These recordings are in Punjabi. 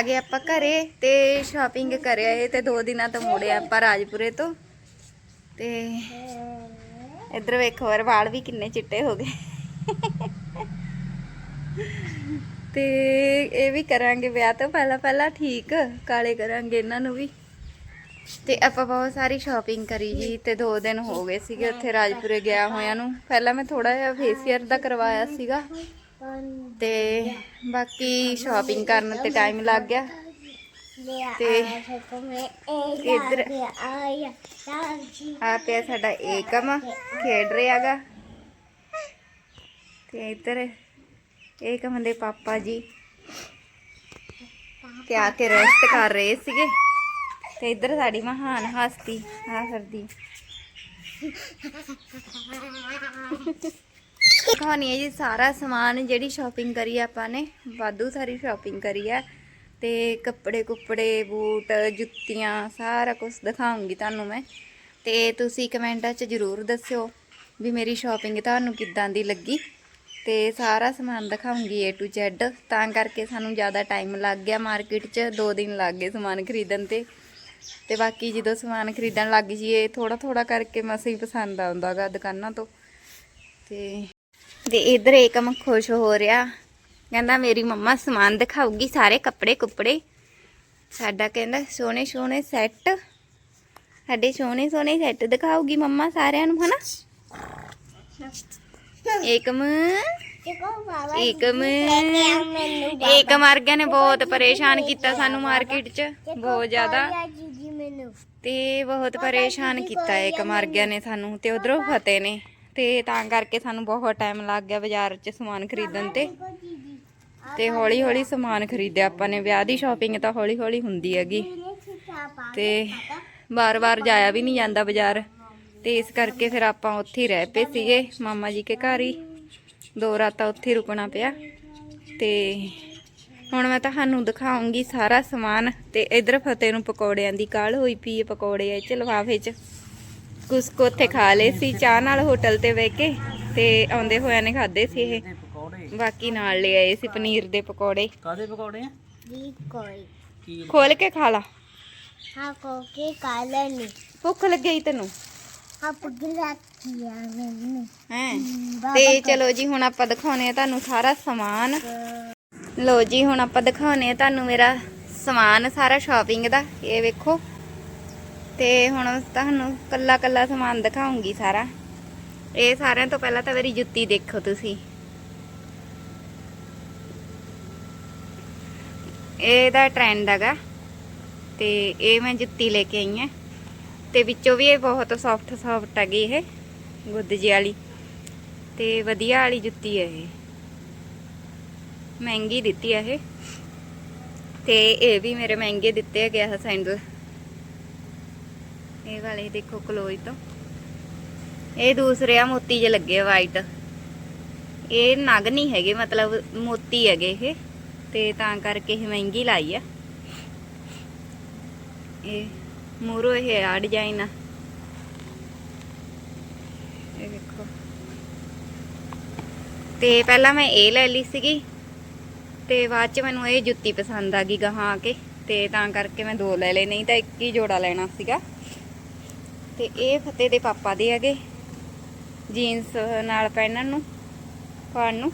ਆ ਗਏ ਆਪਾਂ ਘਰੇ ਤੇ ਸ਼ਾਪਿੰਗ ਕਰਿਆ ਇਹ ਤੇ ਦੋ ਦਿਨਾਂ ਤੋਂ ਮੁੜੇ ਆਪਾਂ ਰਾਜਪੁਰੇ ਤੋਂ। ਤੇ ਇੱਧਰ ਵੇਖੋ ਹੋਰ ਵਾਲ ਵੀ ਕਿੰਨੇ ਚਿੱਟੇ ਹੋ ਗਏ। ਤੇ ਇਹ ਵੀ ਕਰਾਂਗੇ ਵਿਆਹ ਤੋਂ ਪਹਿਲਾਂ ਪਹਿਲਾਂ ਠੀਕ, ਕਾਲੇ ਕਰਾਂਗੇ ਇਹਨਾਂ ਨੂੰ ਵੀ। ਤੇ ਆਪਾਂ ਬਹੁਤ ਸਾਰੀ ਸ਼ਾਪਿੰਗ ਕਰੀ ਜੀ ਤੇ ਦੋ ਦਿਨ ਹੋ ਗਏ ਸੀਗੇ ਉੱਥੇ ਰਾਜਪੁਰੇ ਗਿਆ ਹੋਇਆਂ ਨੂੰ। ਪਹਿਲਾਂ ਮੈਂ ਥੋੜਾ ਜਿਹਾ ਫੇਸੀਅਰ ਦਾ ਕਰਵਾਇਆ ਸੀਗਾ। ਤੇ ਬਾਕੀ ਸ਼ਾਪਿੰਗ ਕਰਨ ਤੇ ਟਾਈਮ ਲੱਗ ਗਿਆ। ਤੇ ਇੱਧਰ ਆ ਪਿਆ ਸਾਡਾ ਏਕਮ, ਖੇਡ ਰਿਹਾਗਾ ਤੇ ਇੱਧਰ ਏਕਮ ਦੇ ਪਾਪਾ ਜੀ ਤੇ ਆ ਕੇ ਰੈਸਟ ਕਰ ਰਹੇ ਸੀਗੇ। ਤੇ ਇੱਧਰ ਸਾਡੀ ਮਹਾਨ ਹਸਤੀ ਆ ਸਰਦੀ ਦਿਖਾਉਣੀ ਹੈ ਜੀ ਸਾਰਾ ਸਮਾਨ ਜਿਹੜੀ ਸ਼ਾਪਿੰਗ ਕਰੀ ਆ ਆਪਾਂ ਨੇ, ਵਾਧੂ ਸਾਰੀ ਸ਼ਾਪਿੰਗ ਕਰੀ ਹੈ ਤੇ ਕੱਪੜੇ ਕੁੱਪੜੇ, ਬੂਟ, ਜੁੱਤੀਆਂ, ਸਾਰਾ ਕੁਝ ਦਿਖਾਉਂਗੀ ਤੁਹਾਨੂੰ ਮੈਂ। ਤੇ ਤੁਸੀਂ ਕਮੈਂਟਾਂ 'ਚ ਜ਼ਰੂਰ ਦੱਸਿਓ ਵੀ ਮੇਰੀ ਸ਼ਾਪਿੰਗ ਤੁਹਾਨੂੰ ਕਿੱਦਾਂ ਦੀ ਲੱਗੀ। ਤੇ ਸਾਰਾ ਸਮਾਨ ਦਿਖਾਉਂਗੀ A to Z ਤਾਂ ਕਰਕੇ ਸਾਨੂੰ ਜ਼ਿਆਦਾ ਟਾਈਮ ਲੱਗ ਗਿਆ ਮਾਰਕੀਟ 'ਚ 2 ਦਿਨ ਲੱਗ ਗਏ ਸਮਾਨ ਖਰੀਦਣ ਤੇ। ਤੇ ਬਾਕੀ ਜਦੋਂ ਸਮਾਨ ਖਰੀਦਣ ਲੱਗ ਜੀਏ ਥੋੜਾ ਥੋੜਾ ਕਰਕੇ ਮਸਾਂ ਹੀ ਪਸੰਦ ਆਉਂਦਾਗਾ ਦੁਕਾਨਾਂ ਤੋਂ। ਤੇ ਤੇ ਇਧਰ ਏਕਮ ਖੁਸ਼ ਹੋ ਰਿਹਾ। ਕਹਿੰਦਾ ਮੇਰੀ ਮੰਮਾ ਸਮਾਨ ਦਿਖਾਊਗੀ, ਸਾਰੇ ਕੱਪੜੇ ਕੁੱਪੜੇ। ਸਾਡਾ ਕਹਿੰਦਾ ਸੋਹਣੇ ਸੋਹਣੇ ਸੈੱਟ ਸਾਡੇ ਸੋਹਣੇ ਸੋਹਣੇ ਸੈੱਟ ਦਿਖਾਊਗੀ ਮੰਮਾ ਸਾਰਿਆਂ ਨੂੰ, ਹਨਾ? ਏਕਮ ਏਕਮ ਏਕਮ ਵਰਗਿਆਂ ਨੇ ਬਹੁਤ ਪਰੇਸ਼ਾਨ ਕੀਤਾ ਸਾਨੂੰ ਮਾਰਕੀਟ 'ਚ, ਬਹੁਤ ਜ਼ਿਆਦਾ। ਤੇ ਬਹੁਤ ਪਰੇਸ਼ਾਨ ਕੀਤਾ ਏਕਮ ਵਰਗਿਆਂ ਨੇ ਸਾਨੂੰ, ਤੇ ਉਧਰੋਂ ਫਤਿਹ ਨੇ। ਤੇ ਤਾਂ ਕਰਕੇ ਸਾਨੂੰ ਬਹੁਤ ਟਾਈਮ ਲੱਗ ਗਿਆ ਬਾਜ਼ਾਰ 'ਚ ਸਮਾਨ ਖਰੀਦਣ ਤੇ। ਤੇ ਹੌਲੀ ਹੌਲੀ ਸਮਾਨ ਖਰੀਦਿਆ ਆਪਾਂ ਨੇ। ਵਿਆਹ ਦੀ ਸ਼ਾਪਿੰਗ ਤਾਂ ਹੌਲੀ ਹੌਲੀ ਹੁੰਦੀ ਹੈਗੀ। ਤੇ ਬਾਰ-ਬਾਰ ਜਾਇਆ ਵੀ ਨਹੀਂ ਜਾਂਦਾ ਬਾਜ਼ਾਰ। ਤੇ ਇਸ ਕਰਕੇ ਫਿਰ ਆਪਾਂ ਉੱਥੇ ਹੀ ਰਹਿ ਪਏ ਸੀਗੇ। ਮਾਮਾ ਜੀ ਕੇ ਘਰ ਹੀ। ਦੋ ਰਾਤਾਂ ਉੱਥੇ ਹੀ ਰੁਕਣਾ ਪਿਆ। ਤੇ ਹੁਣ ਮੈਂ ਤੁਹਾਨੂੰ ਦਿਖਾਉਂਗੀ ਸਾਰਾ ਸਮਾਨ। ਤੇ ਇਧਰ ਫਤਿਹ ਨੂੰ ਪਕੌੜਿਆਂ ਦੀ ਕਾਲ ਹੋਈ ਪਈ ਹੈ ਪਕੌੜੇ ਇਹ ਚ ਲਵਾਫੇ ਚ। ਕੁਛ ਕੁ ਉੱਥੇ ਖਾ ਲਏ ਸੀ ਚਾਹ ਨਾਲ ਹੋਟਲ ਤੇ ਬਹਿ ਕੇ ਤੇ ਆਉਂਦੇ ਹੋਇਆਂ ਨੇ ਖਾਦੇ ਸੀ ਇਹ। ਬਾਕੀ ਨਾਲ ਲੈ ਆਏ ਸੀ ਪਨੀਰ ਦੇ ਪਕੌੜੇ। ਕਾਦੇ ਪਕੌੜੇ ਆ? ਕੋਈ। ਕੀ ਖੋਲ ਕੇ ਖਾ ਲਾ। ਹਾਂ ਕੋ ਕੇ ਕਾਲਾ ਨਹੀਂ ਭੁੱਖ ਲੱਗੀ ਤੈਨੂੰ? ਹਾਂ ਪਗਲਾ ਕੀਆ ਮੈਨੂੰ। ਹੈ? ਤੇ ਚਲੋ ਜੀ ਹੁਣ ਆਪਾਂ ਦਿਖਾਉਨੇ ਆ ਤੁਹਾਨੂੰ ਸਾਰਾ ਸਮਾਨ। ਲੋ ਜੀ ਹੁਣ ਆਪਾਂ ਦਿਖਾਉਨੇ ਆ ਤੁਹਾਨੂੰ ਮੇਰਾ ਸਮਾਨ ਸਾਰਾ ਸ਼ਾਪਿੰਗ ਦਾ। ਇਹ ਵੇਖੋ। ਤੇ ਹੁਣ ਤੁਹਾਨੂੰ ਕੱਲਾ ਕੱਲਾ ਸਮਾਨ ਦਿਖਾਉਂਗੀ ਸਾਰਾ। ਇਹ ਸਾਰਿਆਂ ਤੋਂ ਪਹਿਲਾਂ ਤਾਂ ਮੇਰੀ ਜੁੱਤੀ ਦੇਖੋ ਤੁਸੀਂ। ਇਹਦਾ ਟ੍ਰੈਂਡ ਹੈਗਾ ਤੇ ਇਹ ਮੈਂ ਜੁੱਤੀ ਲੈ ਕੇ ਆਈ ਹਾਂ। ਤੇ ਵਿੱਚੋਂ ਵੀ ਇਹ ਬਹੁਤ ਸੌਫਟ ਸੌਫਟ ਹੈਗੀ ਇਹ, ਗੁੱਦ ਜੀ ਵਾਲੀ। ਤੇ ਵਧੀਆ ਵਾਲੀ ਜੁੱਤੀ ਹੈ ਇਹ। ਮਹਿੰਗੀ ਦਿੱਤੀ ਹੈ ਇਹ। ਤੇ ਇਹ ਵੀ ਮੇਰੇ ਮਹਿੰਗੇ ਦਿੱਤੇ ਹੈਗੇ ਆ ਸੈਂਡਲ। ਇਹ ਵਾਲੇ ਦੇਖੋ ਕਲੋਜ ਤੋਂ। ਇਹ ਦੂਸਰੇ ਆ ਮੋਤੀ ਜੇ ਲੱਗੇ ਵਾਈਟ ਇਹ ਨਗ ਨਹੀਂ ਹੈਗੇ, ਮਤਲਬ ਮੋਤੀ ਹੈਗੇ ਇਹ, ਤੇ ਤਾਂ ਕਰਕੇ ਇਹ ਮਹਿੰਗੀ ਲਾਈ ਆ। ਇਹ ਮੂਰੋ ਇਹ ਆ ਡਿਜ਼ਾਈਨ ਆ। ਇਹ ਦੇਖੋ। ਤੇ ਪਹਿਲਾਂ ਮੈਂ ਇਹ ਲੈ ਲਈ ਸੀਗੀ, ਤੇ ਬਾਅਦ ਚ ਮੈਨੂੰ ਇਹ ਜੁੱਤੀ ਪਸੰਦ ਆ ਗਈ ਗਾਹਾਂ ਆ ਕੇ, ਤੇ ਤਾਂ ਕਰਕੇ ਮੈਂ ਦੋ ਲੈ ਲਏ, ਨਹੀਂ ਤਾਂ ਇੱਕ ਹੀ ਜੋੜਾ ਲੈਣਾ ਸੀਗਾ। ਤੇ ਇਹ ਫਤਿਹ ਦੇ ਪਾਪਾ ਦੇ ਹੈਗੇ। ਜੀਨਸ ਨਾਲ ਪਹਿਨਣ ਨੂੰ, ਪਾਉਣ ਨੂੰ।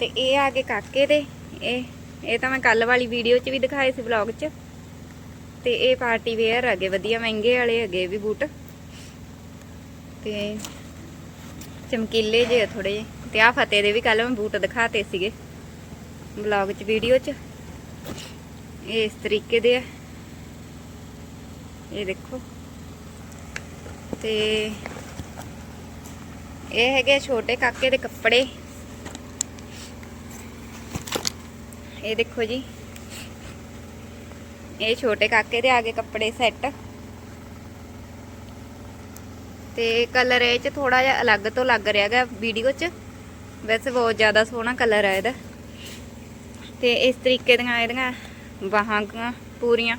ਤੇ ਇਹ ਆ ਕੇ ਕਾਕੇ ਦੇ। ਇਹ ਇਹ ਤਾਂ ਮੈਂ ਕੱਲ ਵਾਲੀ ਵੀਡੀਓ 'ਚ ਵੀ ਦਿਖਾਏ ਸੀ ਵਲੌਗ 'ਚ। ਤੇ ਇਹ ਪਾਰਟੀ ਵੇਅਰ ਹੈਗੇ, ਵਧੀਆ ਮਹਿੰਗੇ ਵਾਲੇ ਹੈਗੇ ਵੀ ਬੂਟ। ਤੇ ਚਮਕੀਲੇ ਜੇ ਥੋੜੇ ਜਿਹੇ। ਤੇ ਆ ਫਤਿਹ ਦੇ ਵੀ ਕੱਲ ਮੈਂ ਬੂਟ ਦਿਖਾਤੇ ਸੀਗੇ ਵਲੌਗ 'ਚ, ਵੀਡੀਓ 'ਚ। ਇਹ ਇਸ ਤਰੀਕੇ ਦੇ ਆ। ਇਹ ਦੇਖੋ। ਤੇ ਇਹ ਹੈਗੇ ਛੋਟੇ ਕਾਕੇ ਦੇ ਕੱਪੜੇ। ਇਹ ਦੇਖੋ ਜੀ। ਇਹ ਛੋਟੇ ਕਾਕੇ ਦੇ ਆਗੇ ਕੱਪੜੇ ਸੈੱਟ। ਤੇ ਕਲਰ ਇਹ ਚ ਥੋੜਾ ਜਿਹਾ ਅਲੱਗ ਤੋਂ ਲੱਗ ਰਿਹਾਗਾ ਵੀਡੀਓ ਚ। ਵੈਸੇ ਬਹੁਤ ਜ਼ਿਆਦਾ ਸੋਹਣਾ ਕਲਰ ਹੈ ਇਹਦਾ। ਤੇ ਇਸ ਤਰੀਕੇ ਦੀਆਂ ਇਹਦੀਆਂ ਬਾਹਾਂ ਪੂਰੀਆਂ।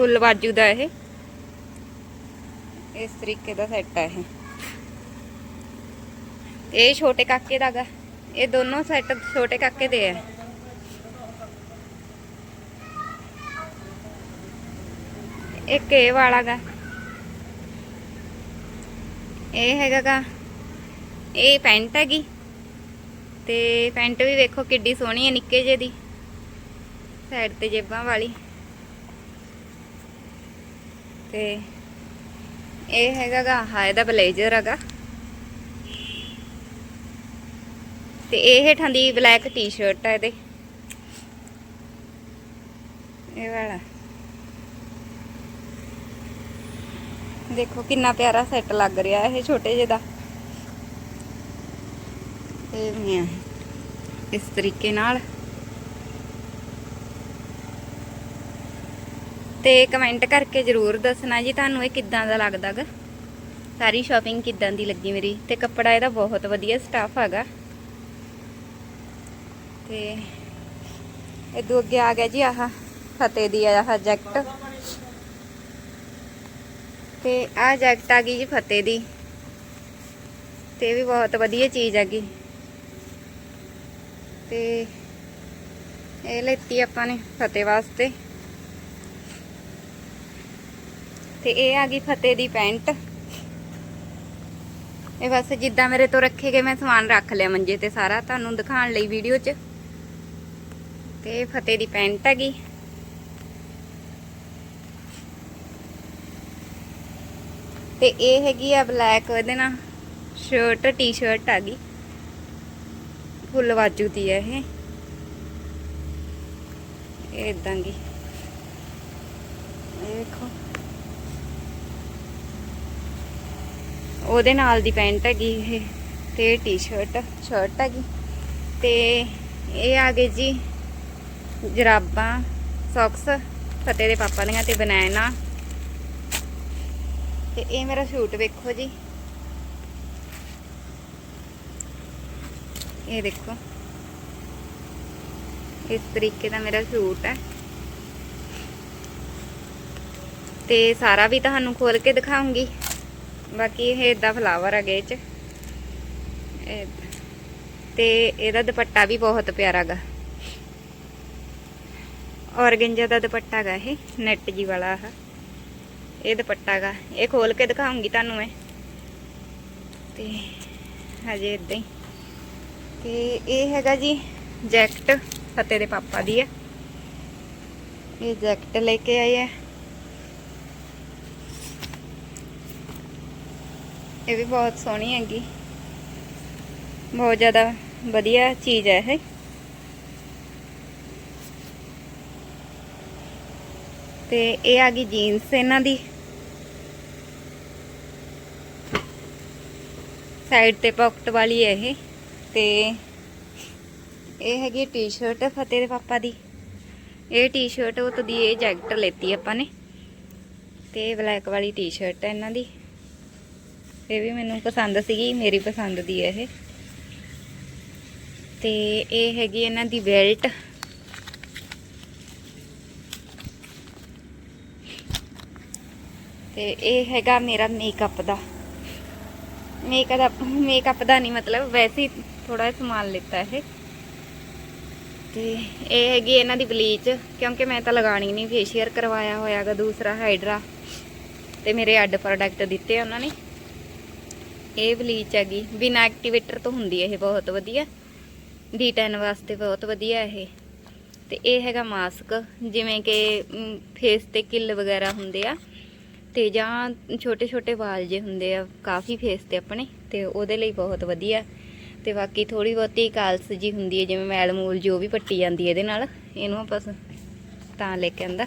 ਫੁੱਲ ਬਾਜੂ ਦਾ ਇਹ। ਇਸ ਤਰੀਕੇ ਦਾ ਸੈੱਟ ਹੈ ਇਹ। ਇਹ ਛੋਟੇ ਕਾਕੇ ਦਾ ਗਾ। ਇਹ ਦੋਨੋਂ ਸੈੱਟ ਛੋਟੇ ਕਾਕੇ ਦੇ ਆ। ਇੱਕ ਇਹ ਵਾਲਾ ਗਾ। ਇਹ ਹੈਗਾ ਗਾ। ਇਹ ਪੈਂਟ ਹੈਗੀ। ਤੇ ਪੈਂਟ ਵੀ ਵੇਖੋ ਕਿੱਡੀ ਸੋਹਣੀ ਹੈ ਨਿੱਕੇ ਜਿਹੇ ਦੀ। ਸਾਈਡ ਤੇ ਜੇਬਾਂ ਵਾਲੀ। ਤੇ ਇਹ ਹੈਗਾ ਗਾ ਹਾਂ ਇਹਦਾ ਬਲੇਜ਼ਰ ਹੈਗਾ। ਤੇ ਇਹ ਹੇਠਾਂ ਦੀ ਬਲੈਕ ਟੀ-ਸ਼ਰਟ ਹੈ ਇਹਦੇ। ਇਹ ਵਾਲਾ। ਦੇਖੋ ਕਿੰਨਾ ਪਿਆਰਾ ਸੈੱਟ ਲੱਗ ਰਿਹਾ ਇਹ ਛੋਟੇ ਜਿਹੇ ਦਾ। ਇਹ ਵੀ ਇਸ ਤਰੀਕੇ ਨਾਲ। ਤੇ ਕਮੈਂਟ ਕਰਕੇ ਜਰੂਰ ਦੱਸਣਾ ਜੀ, ਤੁਹਾਨੂੰ ਇਹ ਕਿੱਦਾਂ ਦਾ ਲੱਗਦਾ ਗਾ? ਸਾਰੀ ਸ਼ਾਪਿੰਗ ਕਿੱਦਾਂ ਦੀ ਲੱਗੀ ਮੇਰੀ? ਤੇ ਕੱਪੜਾ ਇਹਦਾ ਬਹੁਤ ਵਧੀਆ ਸਟਾਫ ਹੈਗਾ। ਤੇ ਇਦੋਂ ਅੱਗੇ ਆ ਗਿਆ ਜੀ ਆਹ ਫਤਿਹ ਦੀ ਆਹ ਜੈਕਟ। ਤੇ ਆਹ ਜੈਕਟ ਆ ਗਈ ਜੀ ਫਤਿਹ ਦੀ। ਤੇ ਇਹ ਵੀ ਬਹੁਤ ਵਧੀਆ ਚੀਜ਼ ਹੈਗੀ। ਤੇ ਇਹ ਲੈਤੀ ਆਪਾਂ ਨੇ ਫਤਿਹ ਵਾਸਤੇ। ਤੇ ਇਹ ਆ ਗਈ ਫਤਿਹ ਦੀ ਪੈਂਟ। ਇਹ ਬਸ ਜਿੱਦਾਂ ਮੇਰੇ ਤੋਂ ਰੱਖੇ ਗਏ ਮੈਂ ਸਮਾਨ ਰੱਖ ਲਿਆ ਮੰਜੇ ਤੇ ਸਾਰਾ। ਤੁਹਾਨੂੰ ਦਿਖਾਉਣ ਲਈ ਵੀਡੀਓ 'ਚ। ਤੇ ਫਤਿਹ ਦੀ ਪੈਂਟ ਹੈਗੀ ਤੇ ਇਹ ਹੈਗੀ ਆ ਬਲੈਕ ਉਹਦੇ ਨਾਲ ਸ਼ਰਟ ਟੀ-ਸ਼ਰਟ ਆ ਗਈ। ਫੁੱਲ ਵਾਜੂ ਦੀ ਹੈ ਇਹ। ਇਹ ਇਦਾਂ ਦੀ। ਇਹ ਦੇਖੋ। ਉਹਦੇ ਨਾਲ ਦੀ ਪੈਂਟ ਹੈਗੀ ਇਹ ਤੇ ਟੀ-ਸ਼ਰਟ ਸ਼ਰਟ ਹੈਗੀ। ਤੇ ਇਹ ਆ ਗਏ ਜੀ ਜਰਾਬਾਂ, ਸੌਕਸ ਫਤਿਹ ਦੇ ਪਾਪਾ ਦੀਆਂ ਤੇ ਬਨਾਨਾ ਤੇ ਇਹ ਮੇਰਾ ਸੂਟ ਵੇਖੋ ਜੀ। ਇਹ ਦੇਖੋ। ਇਸ ਤਰੀਕੇ ਦਾ ਮੇਰਾ ਸੂਟ ਹੈ। ਤੇ ਸਾਰਾ ਵੀ ਤੁਹਾਨੂੰ ਖੋਲ ਕੇ ਦਿਖਾਉਂਗੀ। ਬਾਕੀ ਇਹ ਇਦਾਂ ਫਲਾਵਰ ਹੈਗੇ ਇਹ ਚ। ਤੇ ਇਹਦਾ ਦੁਪੱਟਾ ਵੀ ਬਹੁਤ ਪਿਆਰਾ ਗਾ। ਔਰਗੰਜਾ ਦਾ ਦੁਪੱਟਾ ਗਾ ਇਹ, ਨੈਟ ਜੀ ਵਾਲਾ ਆ ਇਹ ਦੁਪੱਟਾ ਗਾ। ਇਹ ਖੋਲ ਕੇ ਦਿਖਾਉਂਗੀ ਤੁਹਾਨੂੰ ਮੈਂ। ਤੇ ਹਜੇ ਇਦਾਂ ਹੀ। ਤੇ ਇਹ ਹੈਗਾ ਜੀ ਜੈਕਟ, ਫਤਿਹ ਦੇ ਪਾਪਾ ਦੀ ਹੈ ਇਹ ਜੈਕਟ ਲੈ ਕੇ ਆਏ ਆ। ਇਹ ਵੀ ਬਹੁਤ ਸੋਹਣੀ ਹੈਗੀ। ਬਹੁਤ ਜ਼ਿਆਦਾ ਵਧੀਆ ਚੀਜ਼ ਹੈ ਇਹ। ਤੇ ਇਹ ਆ ਗਈ ਜੀਨਸ ਇਹਨਾਂ ਦੀ। ਸਾਈਡ ਤੇ ਪਾਕਟ ਵਾਲੀ ਹੈ ਇਹ। ਤੇ ਇਹ ਹੈਗੀ ਟੀ-ਸ਼ਰਟ ਫਤਿਹ ਦੇ ਪਾਪਾ ਦੀ। ਇਹ ਟੀ-ਸ਼ਰਟ ਉਹ ਤੋਂ ਦੀ ਇਹ ਜੈਕਟ ਲੈਤੀ ਆਪਾਂ ਨੇ। ਤੇ ਬਲੈਕ ਵਾਲੀ ਟੀ-ਸ਼ਰਟ ਹੈ ਇਹਨਾਂ ਦੀ। ਇਹ ਵੀ ਮੈਨੂੰ ਪਸੰਦ ਸੀਗੀ, ਮੇਰੀ ਪਸੰਦ ਦੀ ਹੈ ਇਹ। ਤੇ ਇਹ ਹੈਗੀ ਇਹਨਾਂ ਦੀ ਬੈਲਟ ਤੇ ਇਹ ਹੈਗਾ ਮੇਰਾ ਮੇਕਅਪ ਦਾ। ਮੇਕਅਪ ਦਾ ਮੇਕਅਪ ਦਾ ਨਹੀਂ ਮਤਲਬ, ਵੈਸੇ ਥੋੜਾ ਸਮਾਨ ਲਿੱਤਾ ਇਹ। ਤੇ ਇਹ ਹੈਗੀ ਇਹਨਾਂ ਦੀ ਬਲੀਚ ਕਿਉਂਕਿ ਮੈਂ ਤਾਂ ਲਗਾਣੀ ਨਹੀਂ ਫੇਸ਼ੀਅਲ ਕਰਵਾਇਆ ਹੋਇਆਗਾ ਦੂਸਰਾ ਹਾਈਡਰਾ ਤੇ ਮੇਰੇ ਅੱਡ ਪ੍ਰੋਡਕਟ ਦਿੱਤੇ ਉਹਨਾਂ ਨੇ। ਇਹ ਬਲੀਚ ਹੈਗੀ। ਬਿਨਾ ਐਕਟੀਵੇਟਰ ਤੋਂ ਹੁੰਦੀ ਹੈ ਇਹ ਬਹੁਤ ਵਧੀਆ। D10 ਵਾਸਤੇ ਬਹੁਤ ਵਧੀਆ ਇਹ। ਤੇ ਇਹ ਹੈਗਾ ਮਾਸਕ ਜਿਵੇਂ ਕਿ ਫੇਸ ਤੇ ਕਿੱਲ ਵਗੈਰਾ ਹੁੰਦੇ ਆ। ਤੇ ਜਾਂ ਛੋਟੇ ਛੋਟੇ ਵਾਲ ਜੇ ਹੁੰਦੇ ਆ, ਕਾਫੀ ਫੇਸ ਤੇ ਆਪਣੇ। ਤੇ ਉਹਦੇ ਲਈ ਬਹੁਤ ਵਧੀਆ। ਤੇ ਬਾਕੀ ਥੋੜੀ ਬਹੁਤੀ ਕਾਲਸ ਜੀ ਹੁੰਦੀ ਹੈ, ਜਿਵੇਂ ਮੈਲ ਮੂਲ ਜੋ ਵੀ ਪੱਟੀ ਜਾਂਦੀ ਹੈ ਇਹਦੇ ਨਾਲ। ਇਹਨੂੰ ਆਪਾਂ ਤਾਂ ਲੈ ਕੇ ਆਂਦਾ।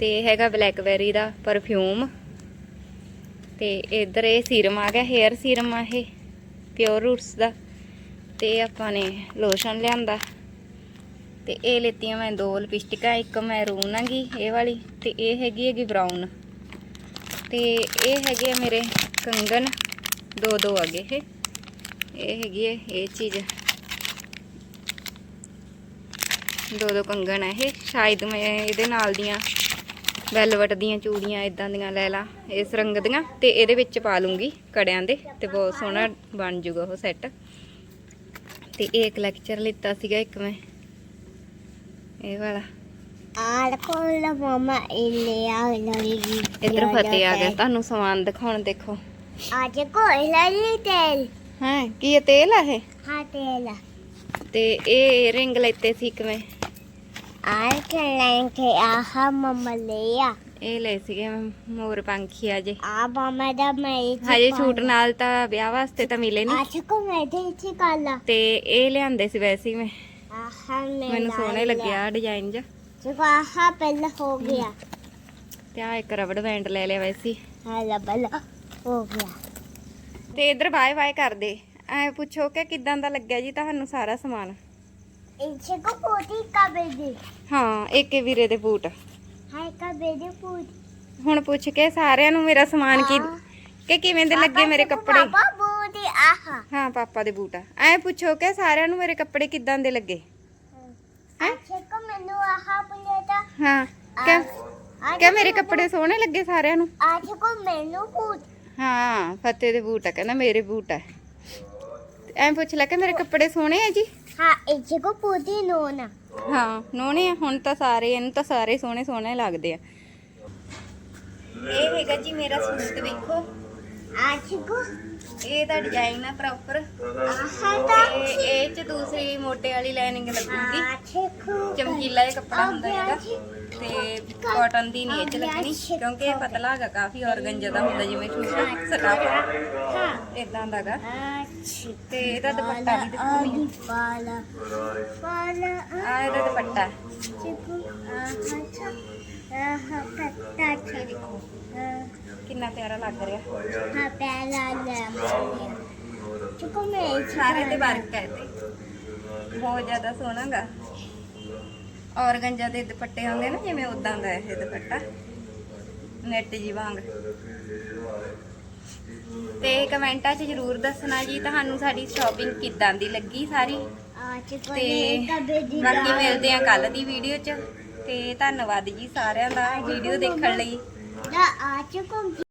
ਤੇ ਇਹ ਹੈਗਾ ਬਲੈਕਬੈਰੀ ਦਾ ਪਰਫਿਊਮ ਤੇ ਇਧਰ ਇਹ ਸੀਰਮ ਆ ਗਿਆ ਹੇਅਰ ਸੀਰਮ ਆ ਇਹ ਪਿਓਰ ਰੂਟਸ ਦਾ। ਤੇ ਆਪਾਂ ਨੇ ਲੋਸ਼ਨ ਲਿਆਂਦਾ। ਤੇ ਇਹ ਲੈਤੀਆਂ ਮੈਂ ਦੋ ਲਿਪਸਟਿਕਾਂ ਇੱਕ ਮੈਰੂਨ ਹੈਗੀ ਇਹ ਵਾਲੀ ਤੇ ਇਹ ਹੈਗੀ ਹੈਗੀ ਬਰਾਊਨ ਤੇ ਇਹ ਹੈਗੇ ਆ ਮੇਰੇ ਕੰਗਨ ਦੋ ਦੋ ਹੈਗੇ ਇਹ। ਇਹ ਹੈਗੀ ਹੈ ਇਹ ਚੀਜ਼। ਦੋ ਦੋ ਕੰਗਣ ਹੈ ਇਹ, ਸ਼ਾਇਦ ਮੈਂ ਇਹਦੇ ਨਾਲ ਦੀਆਂ ਵੈਲਵਟ ਦੀਆਂ ਚੂੜੀਆਂ ਇਦਾਂ ਦੀਆਂ ਲੈ ਲਾ ਇਸ ਰੰਗ ਦੀਆਂ ਤੇ ਇਹਦੇ ਵਿੱਚ ਪਾ ਲੂੰਗੀ ਕੜਿਆਂ ਦੇ ਤੇ ਬਹੁਤ ਸੋਹਣਾ ਬਣ ਜੂਗਾ ਉਹ ਸੈੱਟ ਤੇ ਇੱਕ ਲੈਕਚਰ ਲਿੱਤਾ ਸੀਗਾ ਇੱਕ ਮੈਂ। ਇਹ ਵਾਲਾ। ਆਰ ਕੋਲ ਮਮਾ ਇਲੇ ਆ ਲੜੀ ਇੱਧਰ ਫਤਿਹ ਆ ਗਿਆ ਤੁਹਾਨੂੰ ਸਮਾਨ ਦਿਖਾਉਣ ਦੇਖੋ। ਅੱਜ ਕੋਈ ਲਈ ਤੇਲ। ਹਾਂ ਕੀ ਇਹ ਤੇਲ ਆ ਇਹ? ਹਾਂ ਤੇਲ ਤੇ ਇਹ ਰਿੰਗ ਲੈਤੇ ਸੀ ਇੱਕ ਮੈਂ। ਆਰ ਕੇ ਕੇ ਆਹ ਮਮਾ ਲਿਆ ਇਹ ਲੈ ਸੀਗੇ ਮੈਂ ਮੋਰ ਪੰਖੀ ਅਜੇ ਆ ਮਮਾ ਦਾ ਮੈਂ ਹਜੇ ਛੂਟ ਨਾਲ ਤਾਂ ਵਿਆਹ ਵਾਸਤੇ ਤਾਂ ਮਿਲੇ ਨਹੀਂ ਅੱਜ ਕੋ ਮੈਂ ਤੇ ਇੱਥੇ ਕਾਲਾ ਤੇ ਇਹ ਲਿਆਂਦੇ ਸੀ ਵੈਸੇ ਹੀ ਮੈਂ। ਆਹ ਮੈਂ ਮੈਨੂੰ ਸੋਹਣੇ ਲੱਗਿਆ ਡਿਜ਼ਾਈਨ ਜਿਹਾ। ਜੋ ਆਹ ਪਹਿਲਾਂ ਹੋ ਗਿਆ। ਤੇ ਆ ਇੱਕ ਰਬੜ ਬੈਂਡ ਲੈ ਲਿਆ ਵੈਸੇ ਹੀ। ਹਲਾ ਬਲਾ ਹੋ ਗਿਆ। ਤੇ ਇਧਰ ਬਾਏ ਬਾਏ ਕਰਦੇ। ਐ ਪੁੱਛੋ ਕਿ ਕਿਦਾਂ ਦਾ ਲੱਗਿਆ ਜੀ ਤੁਹਾਨੂੰ ਸਾਰਾ ਸਮਾਨ? ਇੱਥੇ ਕੋ ਪੋਤੀ ਕਬੇ ਦੇ ਹਾਂ ਏਕੇ ਵੀਰੇ ਦੇ ਬੂਟ ਹਾਏ ਕਬੇ ਦੇ ਪੋਤੀ ਹੁਣ ਪੁੱਛ ਕੇ ਸਾਰਿਆਂ ਨੂੰ ਮੇਰਾ ਸਮਾਨ ਕੀ ਕਿ ਕਿਵੇਂ ਦੇ ਲੱਗੇ ਮੇਰੇ ਕੱਪੜੇ? ਪਾਪਾ ਬੋਦੀ ਆਹਾ। ਹਾਂ ਪਾਪਾ ਦੇ ਬੂਟ ਐ ਪੁੱਛੋ ਕਿ ਸਾਰਿਆਂ ਨੂੰ ਮੇਰੇ ਕੱਪੜੇ ਕਿਦਾਂ ਦੇ ਲੱਗੇ? ਹੈਂ? ਅੱਛੇ ਕੋ ਮੈਨੂੰ ਆਹਾ ਬੁਲੇਟਾ। ਹਾਂ ਕਿ ਕਿ ਮੇਰੇ ਕੱਪੜੇ ਸੋਹਣੇ ਲੱਗੇ ਸਾਰਿਆਂ ਨੂੰ? ਅੱਜ ਕੋ ਮੈਨੂੰ ਪੂਤ ਹਾਂ ਫਤਿਹ ਦੇ ਬੂਟ ਆ ਕਹਿੰਦਾ ਮੇਰੇ ਬੂਟ ਆ। ਐਂ ਪੁੱਛ ਲੈ ਕਿ ਮੇਰੇ ਕੱਪੜੇ ਸੋਹਣੇ ਆ ਜੀ? ਹਾਂ ਇੱਥੇ ਕੋ ਪੋਤੀ ਨੋਨਾ ਹਾਂ ਨੋਣੇ ਆ ਹੁਣ ਤਾਂ ਸਾਰੇ ਇਹਨੂੰ ਤਾਂ ਸਾਰੇ ਸੋਹਣੇ ਸੋਹਣੇ ਲੱਗਦੇ ਆ। ਇਹ ਹੈਗਾ ਜੀ ਮੇਰਾ ਸੂਟ ਵੇਖੋ। ਅੱਜ ਕੋ ਇਹ ਤਾਂ ਡਿਜ਼ਾਈਨ ਆ ਪ੍ਰੋਪਰ ਆਹਾ ਦਾ ਤੇ ਇਹ ਚ ਦੂਸਰੀ ਮੋਟੇ ਵਾਲੀ ਲਾਈਨਿੰਗ ਲੱਗੂਗੀ। ਅੱਛੇ ਚਮਕੀਲਾ ਜਿਹਾ ਕੱਪੜਾ ਹੁੰਦਾ ਹੈਗਾ। ਤੇ ਕਾਟਨ ਦੀ ਨਹੀਂ ਇਹ ਚ ਲੱਗਣੀ ਕਿਉਂਕਿ ਇਹ ਪਤਲਾ ਹੈਗਾ ਕਾਫੀ ਔਰਗੰਜਾ ਦਾ ਹੁੰਦਾ ਜਿਵੇਂ ਸੂਟ ਸਟਾਫ ਹਾਂ। ਇਦਾਂ ਦਾਗਾ ਅੱਛੇ। ਤੇ ਇਹਦਾ ਦੁਪੱਟਾ ਵੀ ਦੇਖੋ ਆਦੀ ਪਾਲਾ ਪਾਲਾ ਆ ਇਹਦਾ ਦੁਪੱਟਾ। ਚਿਕੂ ਆਹਾ ਆਹਾ ਕੱਟਾ ਇਹ ਦੇਖੋ। ਹਾਂ ਕਿੰਨਾ ਪਿਆਰਾ ਲੱਗ ਰਿਹਾ? ਹਾਂ ਪਹਿਲਾ ਲੈ ਚਿਕੂ ਮੈਂ ਸਾਰੇ ਤੇ ਵਰਕ ਹੈ ਤੇ ਬਹੁਤ ਜ਼ਿਆਦਾ ਸੋਹਣਾਗਾ ਔਰਗੰਜਾ ਦੇ ਦੁਪੱਟੇ ਹੁੰਦੇ ਨਾ ਜਿਵੇਂ ਉਦਾਂ ਦਾ ਇਹ ਦੁਪੱਟਾ। ਨੈਟ ਜੀ ਵਾਂਗ। ਤੇ ਕਮੈਂਟਾਂ 'ਚ ਜਰੂਰ ਦੱਸਣਾ ਜੀ ਤੁਹਾਨੂੰ ਸਾਡੀ ਸ਼ਾਪਿੰਗ ਕਿੱਦਾਂ ਦੀ ਲੱਗੀ ਸਾਰੀ? ਤੇ ਬਾਕੀ ਮਿਲਦੇ ਆ ਕੱਲ ਦੀ ਵੀਡੀਓ 'ਚ। ਤੇ ਧੰਨਵਾਦ ਜੀ ਸਾਰਿਆਂ ਦਾ ਵੀਡੀਓ ਦੇਖਣ ਲਈ। ਦਾ ਅੱਜ ਕੋ